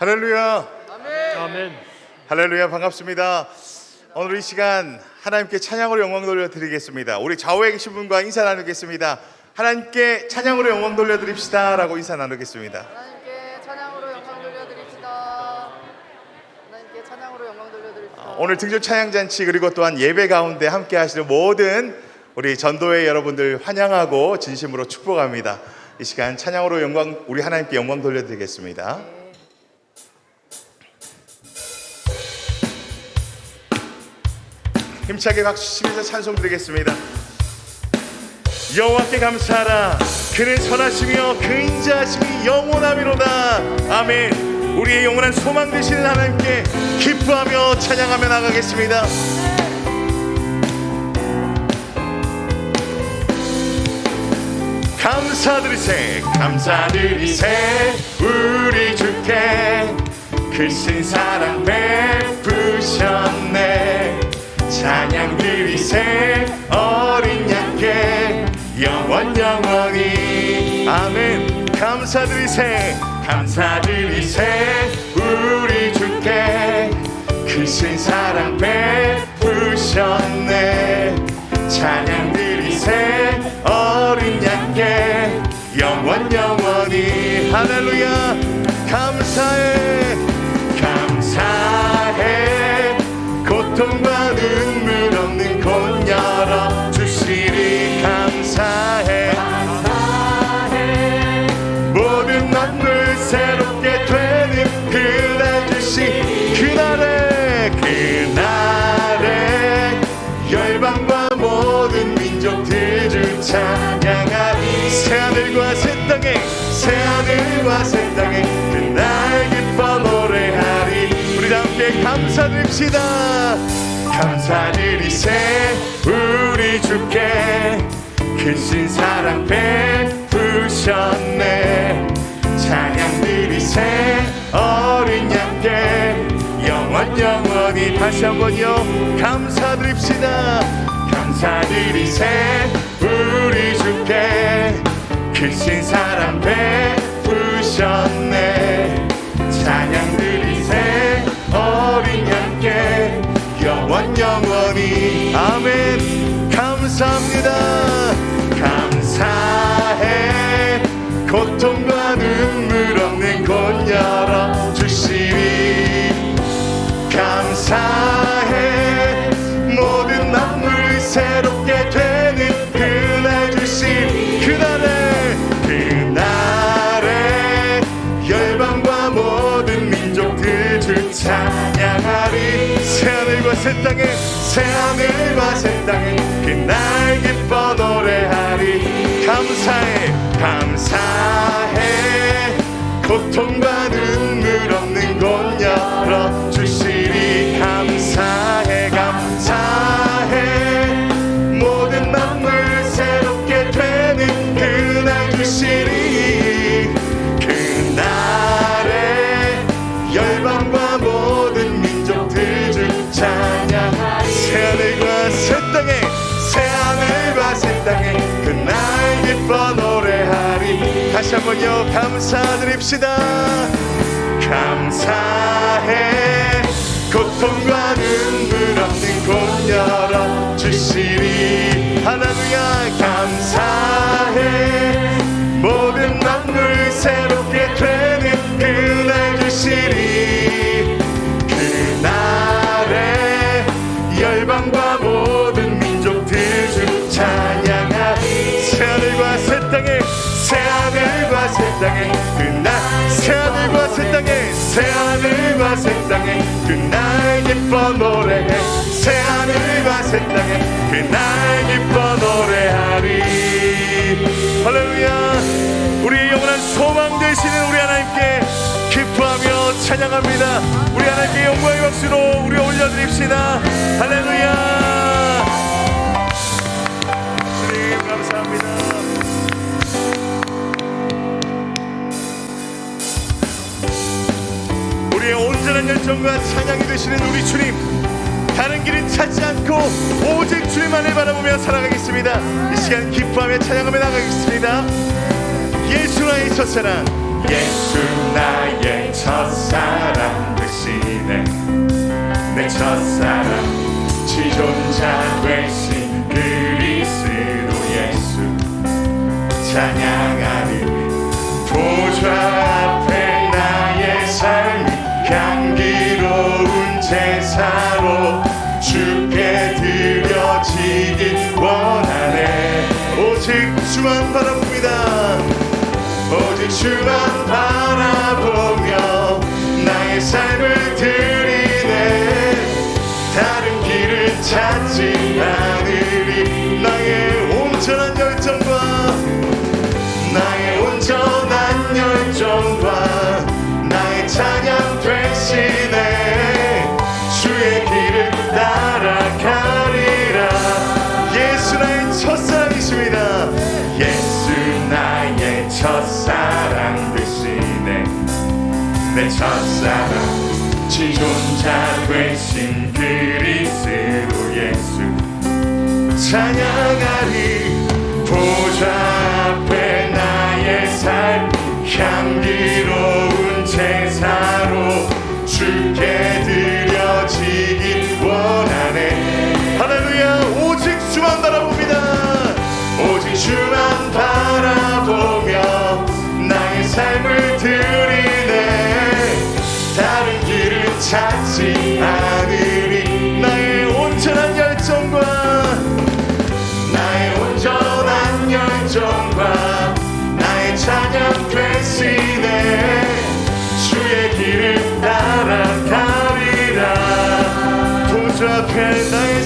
할렐루야. 아멘. 할렐루야 반갑습니다. 오늘 이 시간 하나님께 찬양으로 영광 돌려드리겠습니다. 우리 좌우에 계신 분과 인사 나누겠습니다. 하나님께 찬양으로 영광 돌려드립시다라고 인사 나누겠습니다. 하나님께 찬양으로 영광 돌려드립시다. 하나님께 찬양으로 영광 돌려드립시다. 오늘 등조 찬양 잔치 그리고 또한 예배 가운데 함께 하시는 모든 우리 전도회 여러분들 환영하고 진심으로 축복합니다. 이 시간 찬양으로 영광 우리 하나님께 영광 돌려드리겠습니다. 힘차게 박수 치면서 찬송 드리겠습니다. 여호와께 감사하라. 그는 선하시며 그 인자하심이 영원하미로다. 아멘. 우리의 영원한 소망 되시는 하나님께 기뻐하며 찬양하며 나가겠습니다. 감사드리세 감사드리세 우리 주께. 크신 사랑 베푸셨네 찬양 드리세 어린 양께 영원 영원히. 아멘. 감사드리세 감사드리세 우리 주께 크신 사랑 베푸셨네. 찬양 드리세 어린 양께 영원 영원히. 할렐루야. 감사해 감사해 찬양하리. 새하늘과 새 땅에 새하늘과 새 땅에 그날 기뻐 노래하리. 우리 다 함께 감사드립시다. 감사드리세. 우리 주께 크신 사랑 베푸셨네. 찬양 드리세. 어린 양께 영원 영원히 다시 한번요 감사드립시다. 감사드리세 우리 주께 크신 사랑 베푸셨네 새 땅에 새 하늘과 새 땅에 그날 기뻐 노래하리. 감사해 감사 다시 한번요 감사드립시다. 감사 땅에 그날 새하늘과 새 땅에 새하늘과 새 땅에 그날 기뻐 노래해. 새하늘과 새 땅에 그날 기뻐 노래하리. 할렐루야. 우리의 영원한 소망 되시는 우리 하나님께 기뻐하며 찬양합니다. 우리 하나님께 영광의 박수로 우리 올려드립시다. 할렐루야 열정과 찬양이 되시는 우리 주님 다른 길은 찾지 않고 오직 주님만을 바라보며 살아가겠습니다. 이 시간 기뻐하며 찬양하며 나가겠습니다. 예수 나의 첫사랑 예수 나의 첫사랑 되시네. 내 첫사랑 지존자 되신 그리스도 예수. 찬양하리 보좌 바라보며 나의 삶을 드리네. 다른 길을 찾지 않 사랑. 지존자 되신 그리스도 예수. 찬양하리. 보좌 앞에 나의 삶 향기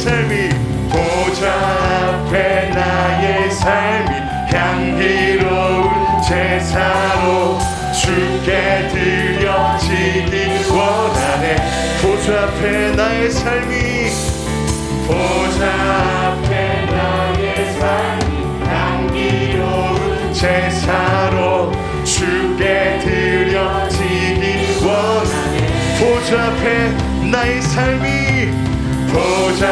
삶이 보좌 앞에 나의 삶이 향기로운 제사로 주께 드려지길 원하네. 보좌 앞에 나의 삶이 보좌 앞에 나의 삶이 향기로운 제사로 주께 드려지길 원하네. 보좌 앞에 나의 삶이 보좌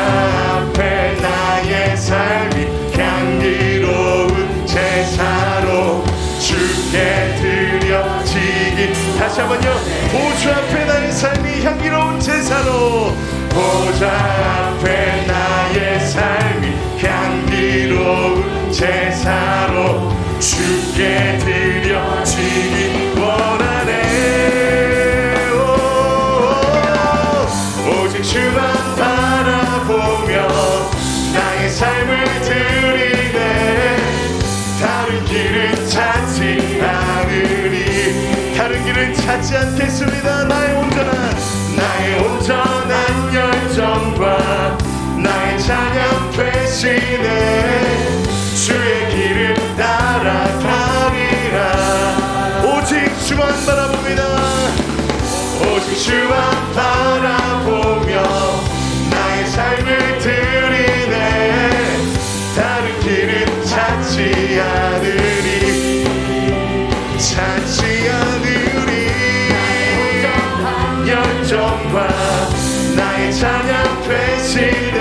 앞에 나의 삶이 향기로운 제사로 주께 드려지길 다시 한번요. 보좌 앞에 나의 삶이 향기로운 제사로 보좌 않겠습니다. 나의 온전한 나의 온전한 열정과 나의 찬양 되시네. 주의 길을 따라가리라. 오직 주만 바라봅니다. 오직 주만 바라 나의 찬양 되시네.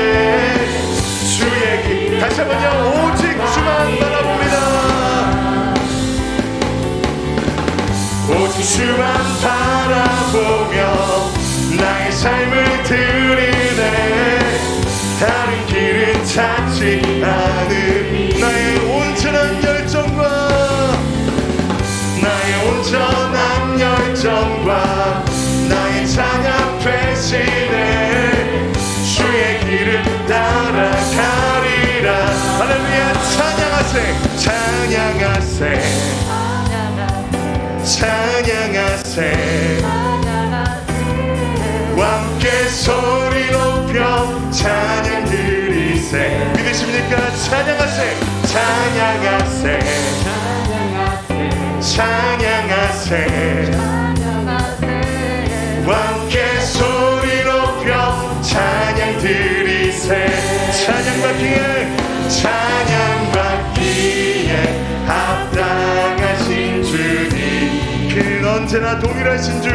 주의 길. 다시 한번요 오직 주만 바라봅니다. 삶을 드리네. 다른 길은 찾지 않은 찬양하세 찬양하세. 찬양하세. 함께 소리 높여 찬양 드리세. 믿으십니까? 찬양하세 찬양하세. 찬양하세. 함께 소리 높여 찬양 드리세. 찬양 받기에 찬양 언제나 동일하신 주.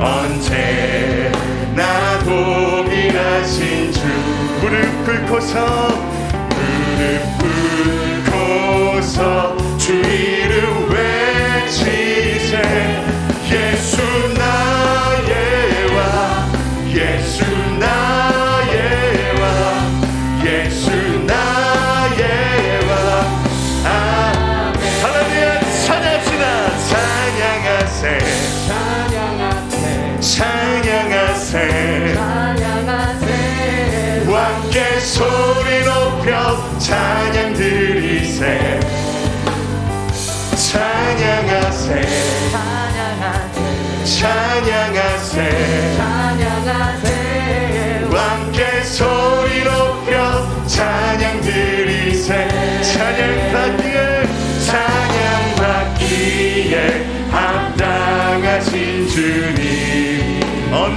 언제나 동일하신 주. 무릎 꿇고서 무릎 꿇고서 주 이름 외치세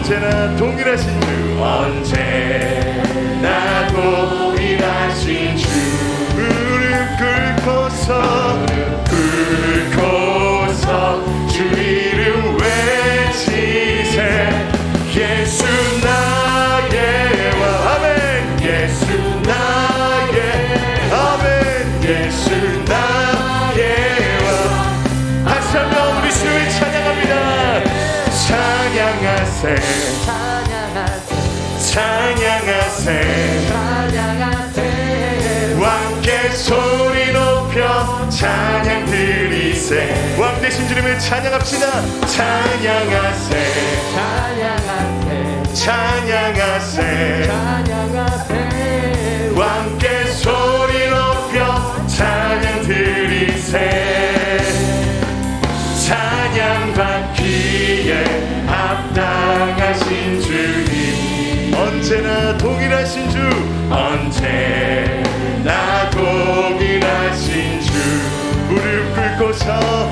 언제나 동일하신 그 언제 소리 높여 찬양 드리세. 왕 대신 주님을 찬양합시다. 찬양하세. 찬양하세. 찬양하세. 찬양하세. 왕께 소리 높여 찬양 드리세. 찬양 받기에 합당하신 주님. 언제나 동일하신 주 언제 time.